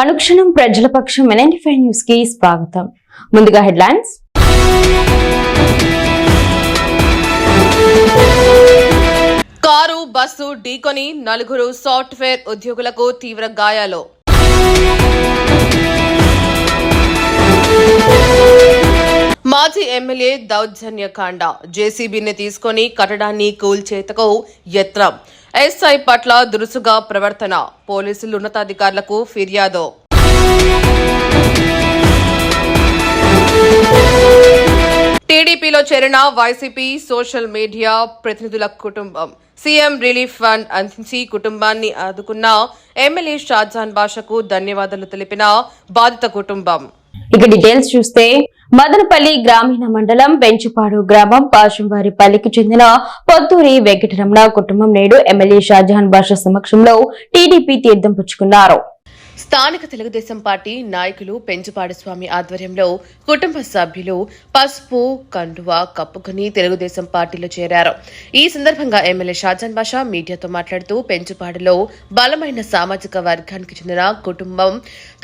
అనుక్షణం ప్రజల పక్షం NNT five న్యూస్కి స్వాగతం. ముందుగా హెడ్లైన్స్. కారు బస్సు ఢీకొని నలుగురు సాఫ్ట్వేర్ ఉద్యోగులకు తీవ్ర గాయాలు. మాజీ ఎమ్మెల్యే దౌర్జన్యకాండ. జేసీబీని తీసుకొని కట్టడాన్ని కూల్చేతకు యత్నం. ఎస్ఐ పట్ల దురుసుగా ప్రవర్తన. పోలీసులు ఉన్నతాధికారులకు ఫిర్యాదు. టీడీపీలో చేరిన వైసీపీ సోషల్ మీడియా ప్రతినిధుల కుటుంబం. సీఎం రిలీఫ్ ఫండ్ అందించి కుటుంబాన్ని ఆదుకున్న ఎమ్మెల్యే షాజాన్ బాషకు ధన్యవాదాలు తెలిపిన బాధిత కుటుంబం. ఇక డీటెయిల్స్ చూస్తే మదనపల్లి గ్రామీణ మండలం పెంచుపాడు గ్రామం పాశంవారిపల్లికి చెందిన పొత్తూరి వెంకటరమణ కుటుంబం నేడు ఎమ్మెల్యే షాజహాన్ బాషా సమక్షంలో టీడీపీ తీర్థం పుచ్చుకున్నారు. స్థానిక తెలుగుదేశం పార్టీ నాయకులు పెంచుపాడుస్వామి ఆధ్వర్యంలో కుటుంబ సభ్యులు పసుపు కండువా కప్పుకుని తెలుగుదేశం పార్టీలో చేరారు. ఈ సందర్భంగా ఎమ్మెల్యే షాజాన్ బాషా మీడియాతో మాట్లాడుతూ పెంచుపాడులో బలమైన సామాజిక వర్గానికి చెందిన కుటుంబం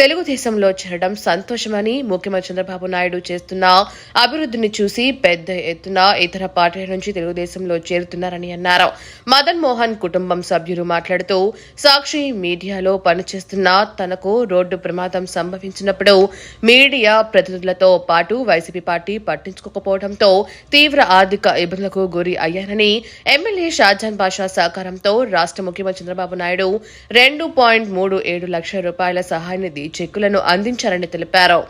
తెలుగుదేశంలో చేరడం సంతోషమని ముఖ్యమంత్రి చంద్రబాబు నాయుడు చేస్తున్న అభివృద్ధిని చూసి పెద్ద ఎత్తున ఇతర పార్టీల నుంచి తెలుగుదేశంలో చేరుతున్నారని అన్నారు. మదన్ మోహన్ కుటుంబం సభ్యులు మాట్లాడుతూ సాక్షి మీడియాలో పనిచేస్తున్న తనకు రోడ్డు ప్రమాదం సంభవించినప్పుడు మీడియా ప్రతినిధులతో పాటు వైసీపీ పార్టీ పట్టించుకోకపోవడంతో తీవ్ర ఆర్థిక ఇబ్బందులకు గురి అయ్యానని ఎమ్మెల్యే షాజాన్ బాషా సహకారంతో రాష్ట్ర ముఖ్యమంత్రి చంద్రబాబు నాయుడు రెండు పాయింట్ మూడు ఏడు లక్షల రూపాయల సహాయ నిధి చెక్కులను అందించారని తెలిపారు.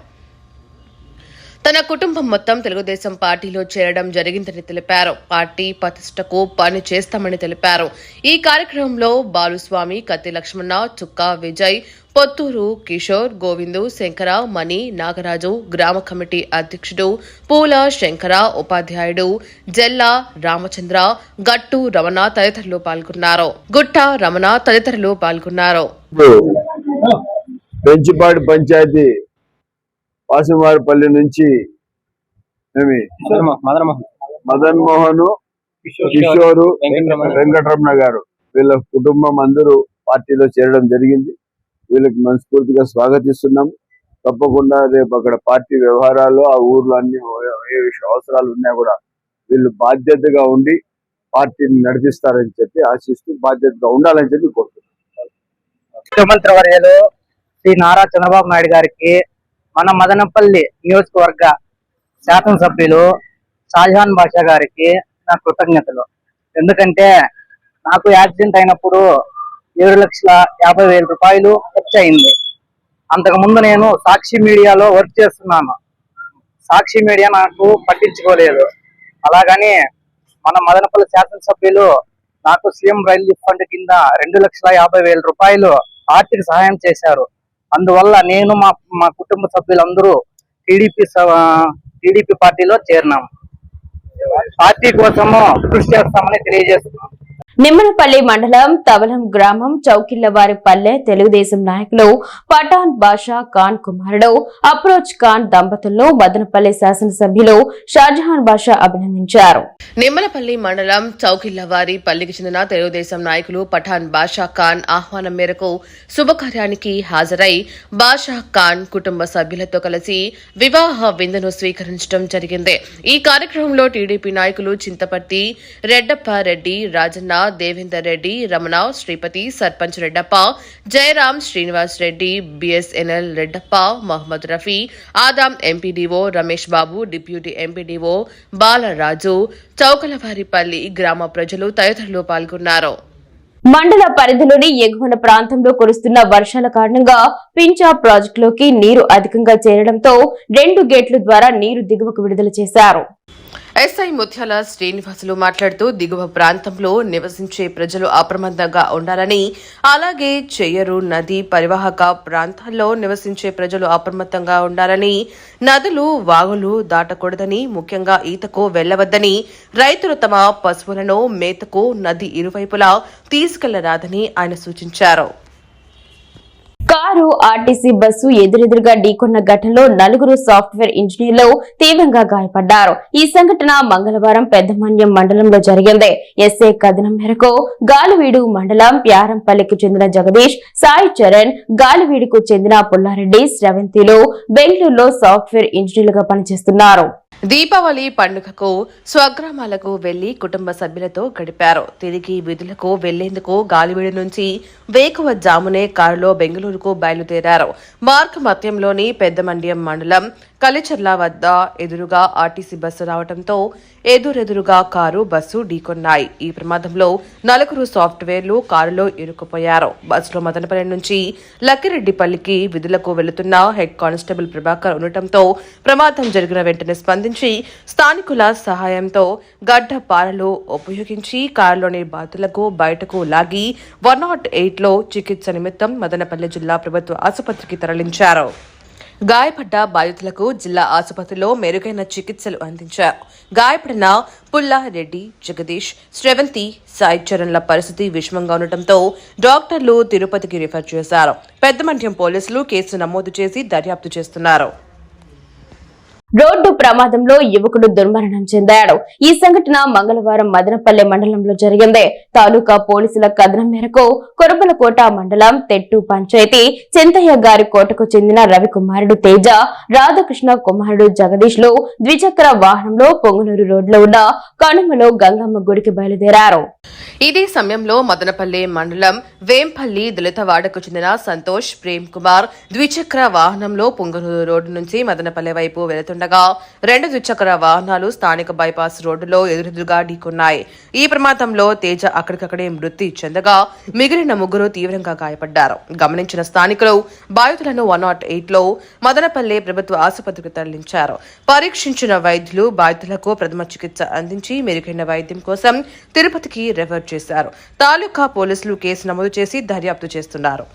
తన కుటుంబం మొత్తం తెలుగుదేశం పార్టీలో చేరడం జరిగిందని తెలిపారు. పార్టీ ప్రతిష్టకు పని చేస్తామని తెలిపారు. ఈ కార్యక్రమంలో బాలుస్వామి కత్తి లక్ష్మణ చుక్క విజయ్ పొత్తూరు కిషోర్ గోవిందు శంకర మణి నాగరాజు గ్రామ కమిటీ అధ్యక్షుడు పూల శంకర ఉపాధ్యాయుడు జెల్లా రామచంద్ర గట్టు రమణ తదితరులు పాల్గొన్నారు. గుట్ట రమణ తదితరులు పాల్గొన్నారు. పెంచిపాడు పంచాయతీ వాసివారిపల్లి నుంచి ఏమి? మదనమోహన్. మదన్ మోహన్ కిషోరు వెంకటరమణ. గారు. వీళ్ళ కుటుంబం అందరూ పార్టీలో చేరడం జరిగింది. వీళ్ళకి మనస్ఫూర్తిగా స్వాగతిస్తున్నాం. తప్పకుండా రేపు అక్కడ పార్టీ వ్యవహారాలు ఆ ఊర్లో అన్ని ఏ విషయ అవసరాలు ఉన్నా కూడా వీళ్ళు బాధ్యతగా ఉండి పార్టీని నడిపిస్తారని చెప్పి ఆశిస్తూ బాధ్యతగా ఉండాలని చెప్పి కోరుతున్నాం. ముఖ్యమంత్రి వర్యలు శ్రీ నారా చంద్రబాబు నాయుడు గారికి మన మదనపల్లి నియోజకవర్గ శాసనసభ్యులు షాజహాన్ బాషా గారికి నా కృతజ్ఞతలు. ఎందుకంటే నాకు యాక్సిడెంట్ అయినప్పుడు ఏడు లక్షల యాభై వేల రూపాయలు ఖర్చు అయింది. అంతకు ముందు నేను సాక్షి మీడియాలో వర్క్ చేస్తున్నాను. సాక్షి మీడియా నాకు పట్టించుకోలేదు. అలాగని మన మదనపల్లి శాసనసభ్యులు నాకు సీఎం రైల్వే ఫండ్ కింద రెండు లక్షల యాభై వేల రూపాయలు ఆర్థిక సహాయం చేశారు. అందువల్ల నేను మా మా కుటుంబ సభ్యులందరూ టీడీపీ టీడీపీ పార్టీలో చేరినాం. పార్టీ కోసము కృషి చేస్తామని తెలియజేస్తున్నాం. నిమ్మలపల్లి మండలం తవలం గ్రామం చౌకిల్లవారి పల్లె తెలుగుదేశం నాయకులు పఠాన్ బాషా ఖాన్ కుమారుడు అప్రోచ్ ఖాన్ దంపతులను మదనపల్లి శాసనసభ్యులు షాజహాన్ బాషా అభినందించారు. నిమ్మలపల్లి మండలం చౌకిల్లవారి పల్లికి చెందిన తెలుగుదేశం నాయకులు పఠాన్ బాషా ఖాన్ ఆహ్వానం మేరకు శుభకార్యానికి హాజరై బాషా ఖాన్ కుటుంబ సభ్యులతో కలిసి వివాహ విందును స్వీకరించడం జరిగింది. ఈ కార్యక్రమంలో టీడీపీ నాయకులు Chintaparthi Reddappa Reddy Rajanna Devender Reddy Ramana Sripathi sarpanch Reddappa Jayaram Srinivas Reddy BSNL Reddappa Mohammed Rafi Adam MPDO Ramesh Babu deputy MPDO Balaraju Chowkalavaripalli గ్రామ ప్రజలు తదితరులు పాల్గొన్నారు. మండల పరిధిలోని ఎగువన ప్రాంతంలో కురుస్తున్న వర్షాల కారణంగా పించా ప్రాజెక్టులోకి నీరు అధికంగా చేరడంతో రెండు గేట్ల ద్వారా నీరు దిగువకు విడుదల చేశారు. ఎస్ఐ ముత్యాల శ్రీనివాసులు మాట్లాడుతూ దిగువ ప్రాంతంలో నివసించే ప్రజలు అప్రమత్తంగా ఉండాలని అలాగే చెయ్యరు నది పరివాహక ప్రాంతాల్లో నివసించే ప్రజలు అప్రమత్తంగా ఉండాలని నదులు వాగులు దాటకూడదని ముఖ్యంగా ఈతకు వెళ్ళవద్దని రైతులు తమ పశువులను మేతకు నది ఇరువైపులా తీసుకెళ్ళరాదని ఆయన సూచించారు. కారు ఆర్టీసీ బస్సు ఎదురెదురుగా ఢీకొన్న ఘటనలో నలుగురు సాఫ్ట్వేర్ ఇంజనీర్లు తీవ్రంగా గాయపడ్డారు. ఈ సంఘటన మంగళవారం పెద్దమన్యం మండలంలో జరిగింది. ఎస్ఏ కథనం మేరకు గాలివీడు మండలం ప్యారంపల్లికి చెందిన జగదీష్ సాయి చరణ్ గాలివీడుకు చెందిన పుల్లారెడ్డి స్రవంతిలు బెంగళూరులో సాఫ్ట్వేర్ ఇంజనీర్లుగా పనిచేస్తున్నారు. దీపావళి పండుగకు స్వగ్రామాలకు వెళ్ళి కుటుంబ సభ్యులతో గడిపారు. తిరిగి విధులకు వెళ్ళేందుకు గాలివీడి నుంచి వేకువ జామునే కారులో బెంగళూరుకు బయలుదేరారు. మార్గ మత్యంలోని పెద్దమండ్యం మండలం కలిచర్ల వద్ద ఎదురుగా ఆర్టీసీ బస్సు రావడంతో ఎదురెదురుగా కారు బస్సు ఢీకొన్నాయి. ఈ ప్రమాదంలో నలుగురు సాఫ్ట్వేర్లు కారులో ఇరుక్కుపోయారు. బస్సులో మదనపల్లి నుంచి లక్కిరెడ్డిపల్లికి విధులకు వెళుతున్న హెడ్ కానిస్టేబుల్ ప్రభాకర్ ఉండటంతో ప్రమాదం జరిగిన వెంటనే స్పందించి స్థానికుల సహాయంతో గడ్డ పారలు ఉపయోగించి కారులోని బాధితులకు బయటకు లాగి వన్ నాట్ ఎయిట్లో చికిత్స నిమిత్తం మదనపల్లి జిల్లా ప్రభుత్వ ఆసుపత్రికి తరలించారు. గాయపడ్డ బాధితులకు జిల్లా ఆసుపత్రిలో మెరుగైన చికిత్సలు అందించారు. గాయపడిన పుల్లారెడ్డి జగదీష్ శ్రవంతి సాయి చరణ్ల పరిస్థితి విషమంగా ఉండటంతో డాక్టర్లు తిరుపతికి రిఫర్ చేశారు. పెద్దమండ్యం పోలీసులు కేసు నమోదు చేసి దర్యాప్తు చేస్తున్నారు. రోడ్డు ప్రమాదంలో యువకుడు దుర్మరణం చెందాడు. ఈ సంఘటన మంగళవారం మదనపల్లె మండలంలో జరిగింది. తాలూకా పోలీసుల కథనం మేరకు కొరబలకోట మండలం తెట్టు పంచాయతీ చింతయ్య గారి కోటకు చెందిన రవికుమారుడు తేజ రాధాకృష్ణ కుమారుడు జగదీష్లు ద్విచక్ర వాహనంలో పొంగునూరు రోడ్లో ఉన్న కనుమలో గంగమ్మ గుడికి బయలుదేరారు. ఇదే సమయంలో మదనపల్లి మండలం వేంపల్లి దళితవాడకు చెందిన సంతోష్ ప్రేమ్ కుమార్ ద్విచక్ర వాహనంలో పొంగనూరు రోడ్డు నుంచి మదనపల్లె వైపు వెళుతుండగా రెండు ద్విచక్ర వాహనాలు స్థానిక బైపాస్ రోడ్డులో ఎదురెదురుగా ఢీకొన్నాయి. ఈ ప్రమాదంలో తేజ అక్కడికక్కడే మృతి చెందగా మిగిలిన ముగ్గురు తీవ్రంగా గాయపడ్డారు. గమనించిన స్థానికులు బాధితులను వన్ నాట్ ఎయిట్లో మదనపల్లె ప్రభుత్వ ఆసుపత్రికి తరలించారు. పరీక్షించిన వైద్యులు బాధితులకు ప్రథమ చికిత్స అందించి మెరుగైన వైద్యం కోసం తిరుపతికి రెఫర్ చేశారు. తాలూకా పోలీసులు కేసు నమోదు చేసి దర్యాప్తు చేస్తున్నారు.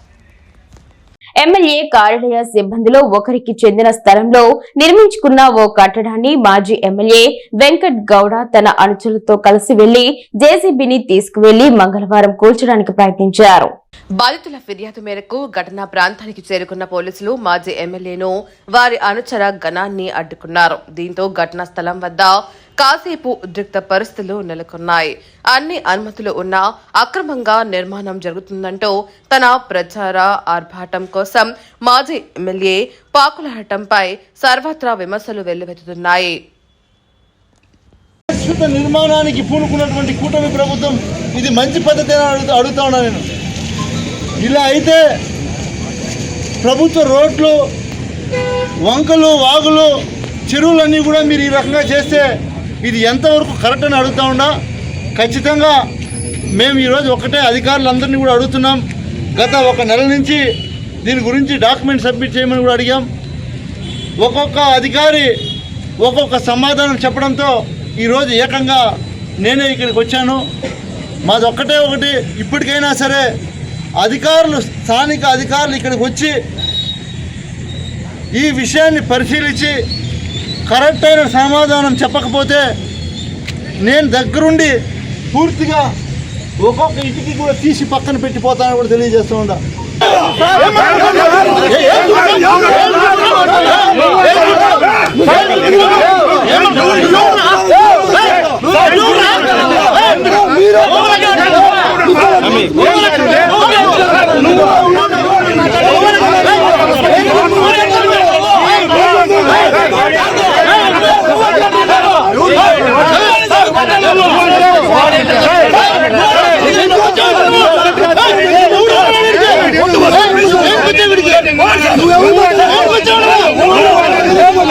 ఎమ్మెల్యే కార్యాలయ సిబ్బందిలో ఒకరికి చెందిన స్థలంలో నిర్మించుకున్న ఓ కట్టడాన్ని మాజీ ఎమ్మెల్యే వెంకట్ గౌడ తన అనుచరులతో కలిసి వెళ్ళి జేసీబీని తీసుకువెళ్ళి మంగళవారం కూల్చడానికి ప్రయత్నించారు. బాధితుల ఫిర్యాదు మేరకు ఘటనా ప్రాంతానికి చేరుకున్న పోలీసులు మాజీ ఎమ్మెల్యేను వారి అనుచర గణాన్ని అడ్డుకున్నారు. దీంతో ఘటనా స్థలం వద్ద కాసేపు ఉద్రిక్త పరిస్థితులు నెలకొన్నాయి. అన్ని అనుమతులు ఉన్నా అక్రమంగా నిర్మాణం జరుగుతుందంటూ తన ప్రచార ఆర్భాటం కోసం మాజీ ఎమ్మెల్యే పాకులహటంపై సర్వత్రా విమర్శలు వెల్లువెత్తుతున్నాయి. ప్రస్తుత నిర్మాణానికి పూనుకున్నటువంటి కూటమి ప్రభుత్వం ఇది మంచి పద్ధతి అని అడుగుతా ఉన్నా నేను. ఇలా అయితే ప్రభుత్వ రోడ్లు వంకలు వాగులు చెరువులన్నీ కూడా మీరు ఈ రకంగా చేస్తే ఇది ఎంతవరకు కరెక్ట్ అని అడుగుతా ఉన్నా ఖచ్చితంగా మేము ఈరోజు ఒకటే అధికారులందరినీ కూడా అడుగుతున్నాం. గత ఒక నెల నుంచి దీని గురించి డాక్యుమెంట్ సబ్మిట్ చేయమని కూడా అడిగాం. ఒక్కొక్క అధికారి ఒక్కొక్క సమాధానం చెప్పడంతో ఈరోజు ఏకంగా నేనే ఇక్కడికి వచ్చాను. మాది ఒక్కటే ఒకటి ఇప్పటికైనా సరే అధికారులు స్థానిక అధికారులు ఇక్కడికి వచ్చి ఈ విషయాన్ని పరిశీలించి కరెక్ట్ అయిన సమాధానం చెప్పకపోతే నేను దగ్గరుండి పూర్తిగా ఒక్కొక్క ఇంటికి కూడా తీసి పక్కన పెట్టిపోతానని కూడా తెలియజేస్తూ ఉండా మీరు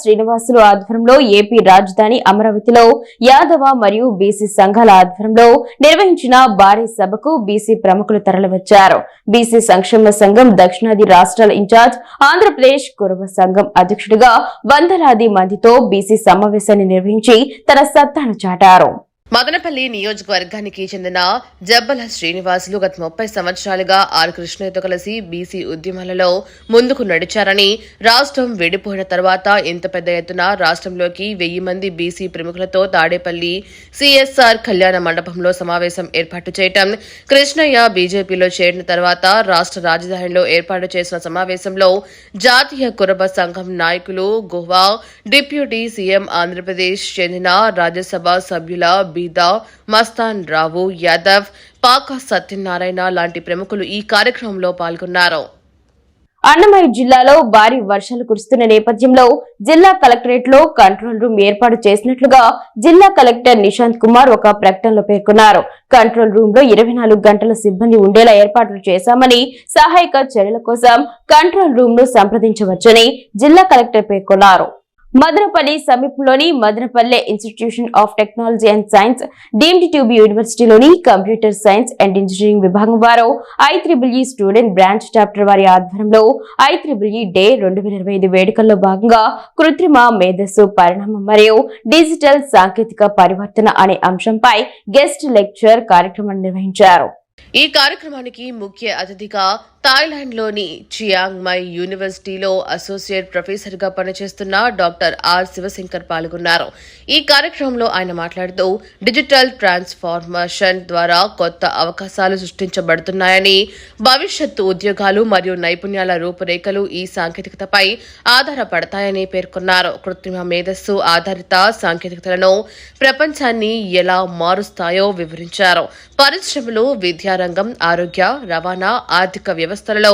శ్రీనివాసులు ఆధ్వర్యంలో ఏపీ రాజధాని అమరావతిలో యాదవ మరియు బీసీ సంఘాల ఆధ్వర్యంలో నిర్వహించిన భారీ సభకు బీసీ ప్రముఖులు తరలివచ్చారు. బీసీ సంక్షేమ సంఘం దక్షిణాది రాష్ట్రాల ఇన్ఛార్జ్ ఆంధ్రప్రదేశ్ కురవ సంఘం అధ్యక్షుడిగా వందలాది మందితో బీసీ సమావేశాన్ని నిర్వహించి తన సత్తాను చాటారు. మదనపల్లి నియోజకవర్గానికి చెందిన జబ్బల శ్రీనివాసులు గత ముప్పై సంవత్సరాలుగా ఆర్ కృష్ణయ్యతో కలిసి బీసీ ఉద్యమాలలో ముందుకు నడిచారని రాష్ట్రం విడిపోయిన తర్వాత ఇంత పెద్ద ఎత్తున రాష్ట్రంలోకి వెయ్యి మంది బీసీ ప్రముఖులతో తాడేపల్లి సిఎస్ఆర్ కళ్యాణ మండపంలో సమావేశం ఏర్పాటు చేయటం కృష్ణయ్య బీజేపీలో చేరిన తర్వాత రాష్ట్ర రాజధానిలో ఏర్పాటు చేసిన సమావేశంలో జాతీయ కురబ సంఘం నాయకులు గోవా డిప్యూటీ సీఎం ఆంధ్రప్రదేశ్ చెందిన రాజ్యసభ సభ్యుల బీదా మస్తాన్ రావు యాదవ్ పాక సత్యనారాయణ లాంటి ప్రముఖులు ఈ కార్యక్రమంలో పాల్గొన్నారు. అన్నమయ్య జిల్లాలో భారీ వర్షాలు కురుస్తున్న నేపథ్యంలో జిల్లా కలెక్టరేట్లో కంట్రోల్ రూమ్ ఏర్పాటు చేసినట్లుగా జిల్లా కలెక్టర్ నిశాంత్ కుమార్ ఒక ప్రకటనలో పేర్కొన్నారు. కంట్రోల్ రూమ్లో ఇరవై నాలుగు గంటల సిబ్బంది ఉండేలా ఏర్పాట్లు చేశామని సహాయక చర్యల కోసం కంట్రోల్ రూమ్ను సంప్రదించవచ్చని జిల్లా కలెక్టర్ పేర్కొన్నారు. మదనపల్లి సమీపంలోని Madanapalle institution of technology and science deemed to be యూనివర్సిటీలోని computer science and engineering విభాగం వారు ఐ స్టూడెంట్ బ్రాంచ్ చాప్టర్ వారి ఆధ్వర్యంలో ఐత్రిబుల్ఈ డే రెండు వేల ఇరవై ఐదు వేడుకల్లో భాగంగా కృత్రిమ మేధస్సు పరిణామం మరియు డిజిటల్ సాంకేతిక పరివర్తన అనే అంశంపై గెస్ట్ లెక్చర్ కార్యక్రమాన్ని నిర్వహించారు. ఈ కార్యక్రమానికి ముఖ్య అతిథిగా థాయిలాండ్లోని చియాంగ్ మై యూనివర్సిటీలో అసోసియేట్ ప్రొఫెసర్గా పనిచేస్తున్న డాక్టర్ ఆర్ శివశంకర్ పాల్గొన్నారు. ఈ కార్యక్రమంలో ఆయన మాట్లాడుతూ డిజిటల్ ట్రాన్స్ఫార్మేషన్ ద్వారా కొత్త అవకాశాలు సృష్టించబడుతున్నాయని భవిష్యత్తు ఉద్యోగాలు మరియు నైపుణ్యాల రూపురేఖలు ఈ సాంకేతికతపై ఆధారపడతాయని పేర్కొన్నారు. కృత్రిమ మేధస్సు ఆధారిత సాంకేతికతలను ప్రపంచాన్ని ఎలా మారుస్తాయో వివరించారు. పరిశ్రమలు విద్యారంగం ఆరోగ్య రవాణా ఆర్థిక వ్యవస్థలలో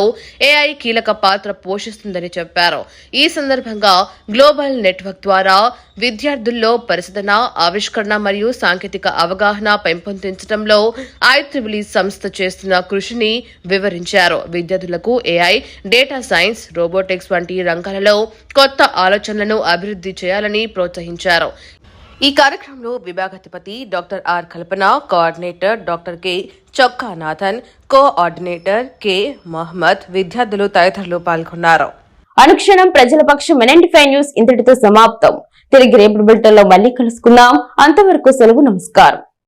ఏఐ కీలక పాత్ర పోషిస్తుందని చెప్పారు. ఈ సందర్భంగా గ్లోబల్ నెట్వర్క్ ద్వారా విద్యార్థుల్లో పరిశోధన ఆవిష్కరణ మరియు సాంకేతిక అవగాహన పెంపొందించడంలో ఐత్రిబులి సంస్థ చేస్తున్న కృషిని వివరించారు. విద్యార్థులకు ఏఐ డేటా సైన్స్ రోబోటిక్స్ వంటి రంగాలలో కొత్త ఆలోచనలను అభివృద్ధి చేయాలని ప్రోత్సహించారు. ఈ కార్యక్రమంలో విభాగాధిపతి doctor R Kalpana coordinator doctor K Chokkanathan coordinator K Mohammed విద్యార్థులు తదితరులు పాల్గొన్నారు. అనుక్షణం ప్రజల పక్షం ఫైవ్ న్యూస్ ఇంతటితో సమాప్తం. తిరిగి రేపు బులెటిన్లో మళ్ళీ కలుసుకుందాం. అంతవరకు సెలవు నమస్కారం.